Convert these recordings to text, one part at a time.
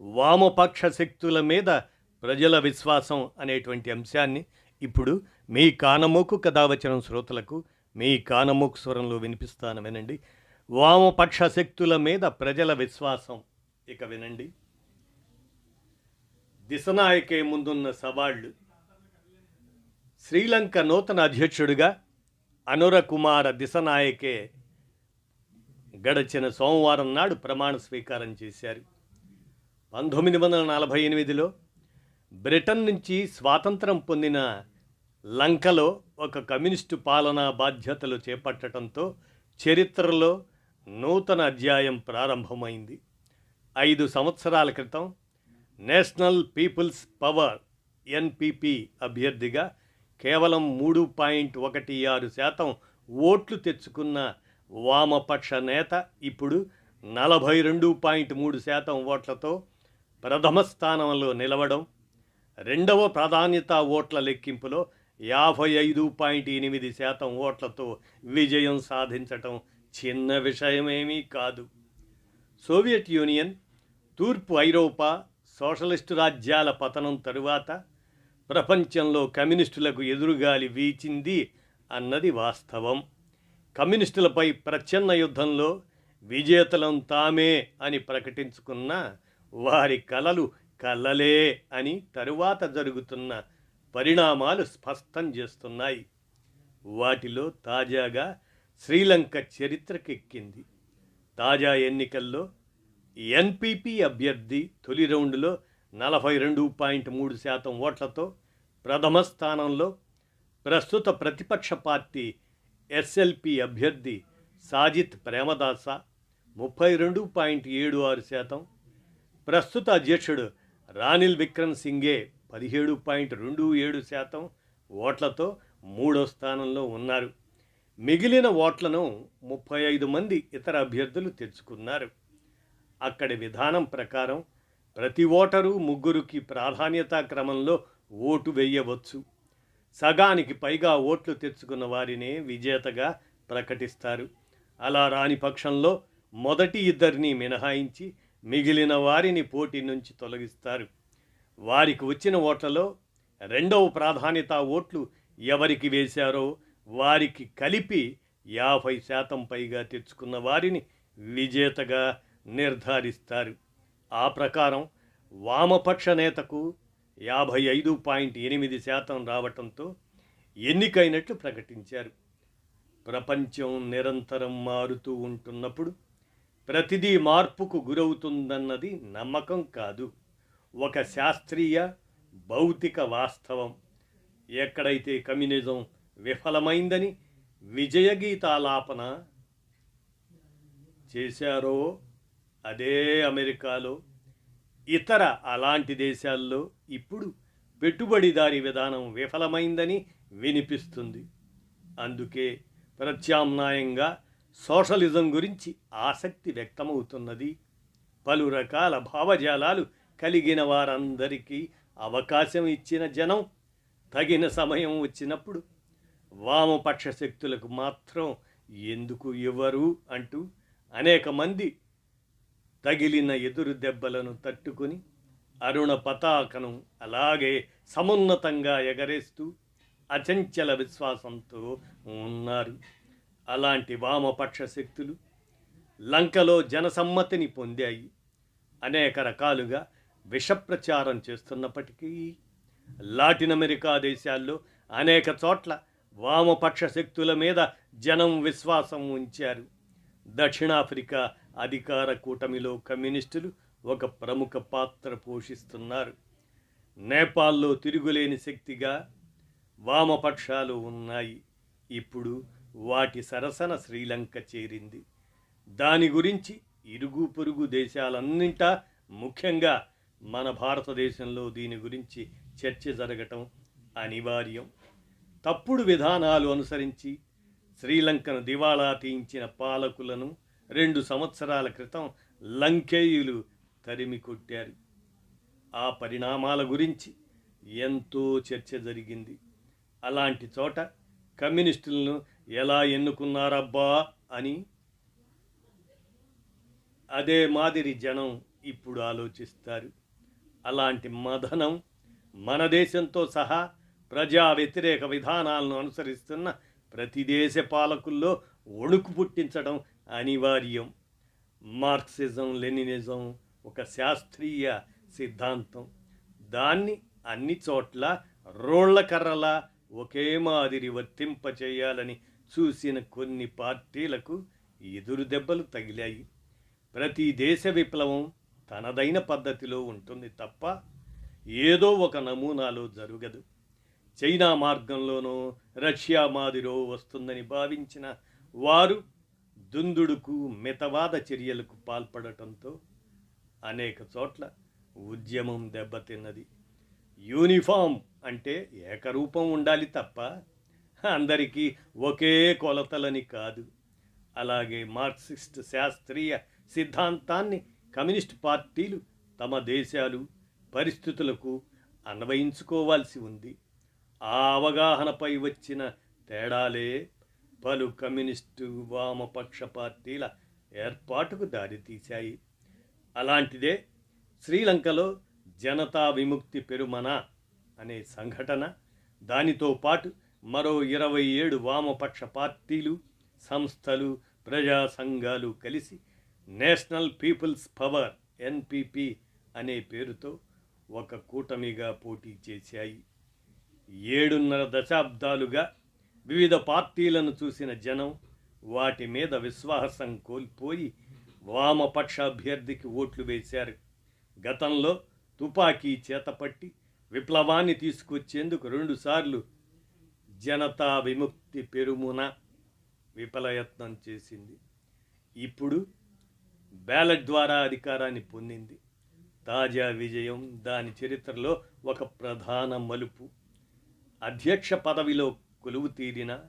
వామపక్ష శక్తుల మీద ప్రజల విశ్వాసం అనేటువంటి అంశాన్ని ఇప్పుడు మీ కానమోకు కథావచనం శ్రోతలకు మీ కానమోకు స్వరంలో వినిపిస్తాను వినండి. వామపక్ష శక్తుల మీద ప్రజల విశ్వాసం. ఇక వినండి. దిశనాయకే ముందున్న సవాళ్ళు. శ్రీలంక నూతన అధ్యక్షుడిగా అనుర కుమార దిశనాయకే గడచిన సోమవారం నాడు ప్రమాణ స్వీకారం చేశారు. పంతొమ్మిది వందల నలభై ఎనిమిదిలో బ్రిటన్ నుంచి స్వాతంత్రం పొందిన లంకలో ఒక కమ్యూనిస్టు పాలనా బాధ్యతలు చేపట్టడంతో చరిత్రలో నూతన అధ్యాయం ప్రారంభమైంది. ఐదు సంవత్సరాల క్రితం నేషనల్ పీపుల్స్ పవర్ ఎన్పిపి అభ్యర్థిగా కేవలం మూడు పాయింట్ ఒకటి ఆరు శాతం ఓట్లు తెచ్చుకున్న వామపక్ష నేత ఇప్పుడు నలభై రెండు పాయింట్ మూడు శాతం ఓట్లతో ప్రథమ స్థానంలో నిలవడం రెండవ ప్రాధాన్యత ఓట్ల లెక్కింపులో యాభై ఐదు పాయింట్ ఎనిమిది శాతం ఓట్లతో విజయం సాధించటం చిన్న విషయమేమీ కాదు. సోవియట్ యూనియన్ తూర్పు ఐరోపా సోషలిస్టు రాజ్యాల పతనం తరువాత ప్రపంచంలో కమ్యూనిస్టులకు ఎదురుగాలి వీచింది అన్నది వాస్తవం. కమ్యూనిస్టులపై ప్రచ్ఛన్న యుద్ధంలో విజేతలం తామే అని ప్రకటించుకున్న వారి కలలు కలలే అని తరువాత జరుగుతున్న పరిణామాలు స్పష్టం చేస్తున్నాయి. వాటిలో తాజాగా శ్రీలంక చరిత్రకెక్కింది. తాజా ఎన్నికల్లో ఎన్పిపి అభ్యర్థి తొలి రౌండ్లో నలభై రెండు పాయింట్ మూడు శాతం ఓట్లతో ప్రథమ స్థానంలో ప్రస్తుత ప్రతిపక్ష పార్టీ ఎస్ఎల్పి అభ్యర్థి సాజిత్ ప్రేమదాస ముప్పై రెండు పాయింట్ ఏడు ఆరు శాతం ప్రస్తుత అధ్యక్షుడు రానిల్ విక్రమ్ సింగే పదిహేడు పాయింట్ రెండు ఏడు శాతం ఓట్లతో మూడో స్థానంలో ఉన్నారు. మిగిలిన ఓట్లను ముప్పై ఐదు మంది ఇతర అభ్యర్థులు తెచ్చుకున్నారు. అక్కడి విధానం ప్రకారం ప్రతి ఓటరు ముగ్గురికి ప్రాధాన్యతా క్రమంలో ఓటు వేయవచ్చు. సగానికి పైగా ఓట్లు తెచ్చుకున్న వారినే విజేతగా ప్రకటిస్తారు. అలా రాని పక్షంలో మొదటి ఇద్దరిని మినహాయించి మిగిలిన వారిని పోటీ నుంచి తొలగిస్తారు. వారికి వచ్చిన ఓట్లలో రెండవ ప్రాధాన్యత ఓట్లు ఎవరికి వేశారో వారికి కలిపి యాభై శాతం పైగా తెచ్చుకున్న వారిని విజేతగా నిర్ధారిస్తారు. ఆ ప్రకారం వామపక్ష నేతకు యాభై ఐదు పాయింట్ ఎనిమిది శాతం రావటంతో ఎన్నికైనట్లు ప్రకటించారు. ప్రపంచం నిరంతరం మారుతూ ఉంటున్నప్పుడు ప్రతిదీ మార్పుకు గురవుతుందన్నది నమ్మకం కాదు. ఒక శాస్త్రీయ భౌతిక వాస్తవం. ఎక్కడైతే కమ్యూనిజం విఫలమైందని విజయగీతాలాపన చేశారో అదే అమెరికాలో. ఇతర అలాంటి దేశాల్లో ఇప్పుడు పెట్టుబడిదారీ విధానం విఫలమైందని వినిపిస్తుంది. అందుకే ప్రత్యామ్నాయంగా సోషలిజం గురించి ఆసక్తి వ్యక్తమవుతున్నది. పలు రకాల భావజాలాలు కలిగిన వారందరికీ అవకాశం ఇచ్చిన జనం తగిన సమయం వచ్చినప్పుడు వామపక్ష శక్తులకు మాత్రం ఎందుకు ఇవ్వరు అంటూ అనేక మంది తగిలిన ఎదురు దెబ్బలను తట్టుకుని అరుణ పతాకను అలాగే సమున్నతంగా ఎగరేస్తూ అచంచల విశ్వాసంతో ఉన్నారు. అలాంటి వామపక్ష శక్తులు లంకలో జనసమ్మతిని పొందాయి. అనేక రకాలుగా విషప్రచారం చేస్తున్నప్పటికీ లాటిన్ అమెరికా దేశాల్లో అనేక చోట్ల వామపక్ష శక్తుల మీద జనం విశ్వాసం ఉంచారు. దక్షిణాఫ్రికా అధికార కూటమిలో కమ్యూనిస్టులు ఒక ప్రముఖ పాత్ర పోషిస్తున్నారు. నేపాల్లో తిరుగులేని శక్తిగా వామపక్షాలు ఉన్నాయి. ఇప్పుడు వాటి సరసన శ్రీలంక చేరింది. దాని గురించి ఇరుగు పొరుగు దేశాలన్నింటా ముఖ్యంగా మన భారతదేశంలో దీని గురించి చర్చ జరగటం అనివార్యం. తప్పుడు విధానాలు అనుసరించి శ్రీలంకను దివాళా తీయించిన పాలకులను రెండు సంవత్సరాల క్రితం లంకేయులు తరిమి కొట్టారు. ఆ పరిణామాల గురించి ఎంతో చర్చ జరిగింది. అలాంటి చోట కమ్యూనిస్టులను ఎలా ఎన్నుకున్నారబ్బా అని? అదే మాదిరి జనం ఇప్పుడు ఆలోచిస్తారు. అలాంటి మదనం మన దేశంతో సహా ప్రజా వ్యతిరేక విధానాలను అనుసరిస్తున్న ప్రతి దేశ పాలకుల్లో వణుకు పుట్టించడం అనివార్యం. మార్క్సిజం లెనినిజం ఒక శాస్త్రీయ సిద్ధాంతం. దాన్ని అన్ని చోట్ల రోళ్ళ కర్రలా ఒకే మాదిరి వర్తింపచేయాలని చూసిన కొన్ని పార్టీలకు ఎదురు దెబ్బలు తగిలాయి. ప్రతి దేశ విప్లవం తనదైన పద్ధతిలో ఉంటుంది తప్ప ఏదో ఒక నమూనాలో జరగదు. చైనా మార్గంలోనో రష్యా మాదిరో వస్తుందని భావించిన వారు దుందుడుకు మితవాద చర్యలకు పాల్పడటంతో అనేక చోట్ల ఉద్యమం దెబ్బతిన్నది. యూనిఫామ్ అంటే ఏకరూపం ఉండాలి తప్ప అందరికీ ఒకే కొలతలని కాదు. అలాగే మార్క్సిస్ట్ శాస్త్రీయ సిద్ధాంతాన్ని కమ్యూనిస్ట్ పార్టీలు తమ దేశాలు పరిస్థితులకు అన్వయించుకోవాల్సి ఉంది. ఆ అవగాహనపై వచ్చిన తేడాలే పలు కమ్యూనిస్టు వామపక్ష పార్టీల ఏర్పాటుకు దారితీశాయి. అలాంటిదే శ్రీలంకలో జనతా విముక్తి పెరుమన అనే సంఘటన దానితో పాటు మరో ఇరవై ఏడు వామపక్ష పార్టీలు సంస్థలు ప్రజా సంఘాలు కలిసి నేషనల్ పీపుల్స్ పవర్ ఎన్పిపి అనే పేరుతో ఒక కూటమిగా పోటీ చేశాయి. ఏడున్నర దశాబ్దాలుగా వివిధ పార్టీలను చూసిన జనం వాటి మీద విశ్వాసం కోల్పోయి వామపక్ష అభ్యర్థికి ఓట్లు వేశారు. గతంలో తుపాకీ చేతపట్టి విప్లవాన్ని తీసుకొచ్చేందుకు రెండుసార్లు జనతా విముక్తి పెరుమున విఫలయత్నం చేసింది. ఇప్పుడు బ్యాలెట్ ద్వారా అధికారాన్ని పొందింది. తాజా విజయం దాని చరిత్రలో ఒక ప్రధాన మలుపు. అధ్యక్ష పదవిలో కొలువు తీరిన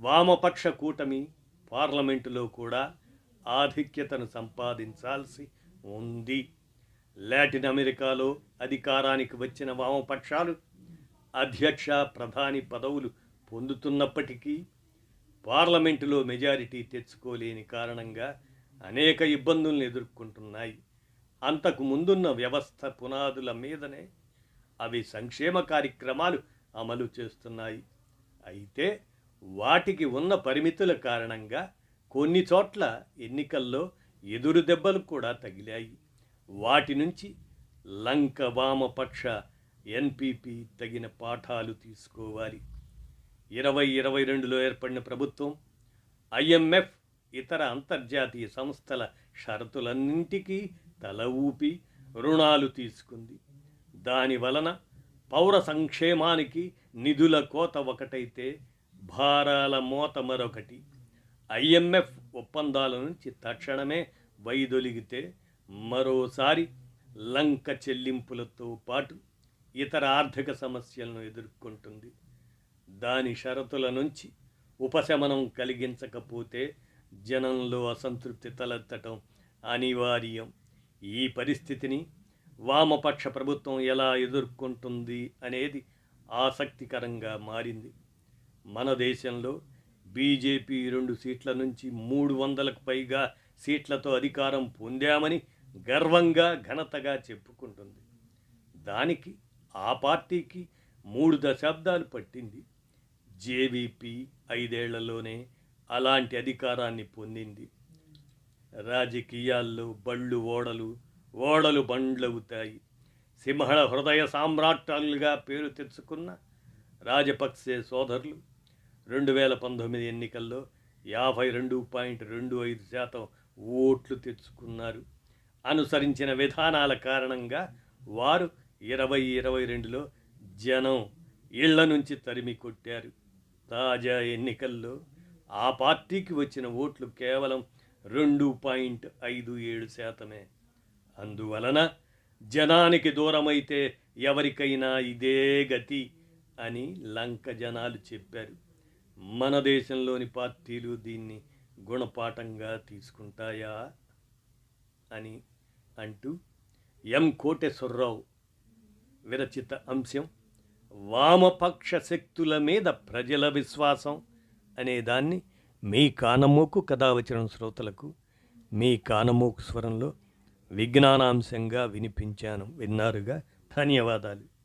వామపక్ష కూటమి పార్లమెంటులో కూడా ఆధిక్యతను సంపాదించాల్సి ఉంది. లాటిన్ అమెరికాలో అధికారానికి వచ్చిన వామపక్షాలు అధ్యక్ష ప్రధాని పదవులు పొందుతున్నప్పటికీ పార్లమెంటులో మెజారిటీ తెచ్చుకోలేని కారణంగా అనేక ఇబ్బందులను ఎదుర్కొంటున్నాయి. అంతకు ముందున్న వ్యవస్థ పునాదుల మీదనే అవి సంక్షేమ కార్యక్రమాలు అమలు చేస్తున్నాయి. అయితే వాటికి ఉన్న పరిమితుల కారణంగా కొన్ని చోట్ల ఎన్నికల్లో ఎదురు దెబ్బలు కూడా తగిలాయి. వాటి నుంచి లంక వామపక్ష ఎన్పిపి తగిన పాఠాలు తీసుకోవాలి. ఇరవై ఇరవై రెండులో ఏర్పడిన ప్రభుత్వం ఐఎంఎఫ్ ఇతర అంతర్జాతీయ సంస్థల షరతులన్నింటికీ తల ఊపి రుణాలు తీసుకుంది. దాని వలన పౌర సంక్షేమానికి నిధుల కోత ఒకటైతే భారాల మోత మరొకటి. ఐఎంఎఫ్ ఒప్పందాల నుంచి తక్షణమే వైదొలిగితే మరోసారి లంక చెల్లింపులతో పాటు ఇతర ఆర్థిక సమస్యలను ఎదుర్కొంటుంది. దాని షరతుల నుంచి ఉపశమనం కలిగించకపోతే జనంలో అసంతృప్తి తలెత్తటం అనివార్యం. ఈ పరిస్థితిని వామపక్ష ప్రభుత్వం ఎలా ఎదుర్కొంటుంది అనేది ఆసక్తికరంగా మారింది. మన దేశంలో బీజేపీ రెండు సీట్ల నుంచి మూడు వందలకు పైగా సీట్లతో అధికారం పొందామని గర్వంగా ఘనతగా చెప్పుకుంటుంది. దానికి ఆ పార్టీకి మూడు దశాబ్దాలు పట్టింది. జేవీపీ ఐదేళ్ళలోనే అలాంటి అధికారాన్ని పొందింది. రాజకీయాల్లో బళ్ళు ఓడలు ఓడలు బండ్లవుతాయి. సింహళ హృదయ సామ్రాట్టాలుగా పేరు తెచ్చుకున్న రాజపక్సే సోదరులు రెండు వేల పంతొమ్మిది ఎన్నికల్లో యాభై రెండు పాయింట్ రెండు ఐదు శాతం ఓట్లు తెచ్చుకున్నారు. అనుసరించిన విధానాల కారణంగా వారు ఇరవై ఇరవై రెండులో జనం ఇళ్ళ నుంచి తరిమి కొట్టారు. తాజా ఎన్నికల్లో ఆ పార్టీకి వచ్చిన ఓట్లు కేవలం రెండు పాయింట్ ఐదు ఏడు శాతమే. అందువలన జనానికి దూరమైతే ఎవరికైనా ఇదే గతి అని లంక జనాలు చెప్పారు. మన దేశంలోని పార్టీలు దీన్ని గుణపాఠంగా తీసుకుంటాయా అని అంటూ ఎం కోటేశ్వరరావు విరచిత అంశం. వామపక్ష శక్తుల మీద ప్రజల విశ్వాసం అనేదాన్ని మీ కానమోకు కథావచనం శ్రోతలకు మీ కానమోకు స్వరంలో విజ్ఞానాంశంగా వినిపించాను. విన్నారుగా? ధన్యవాదాలు.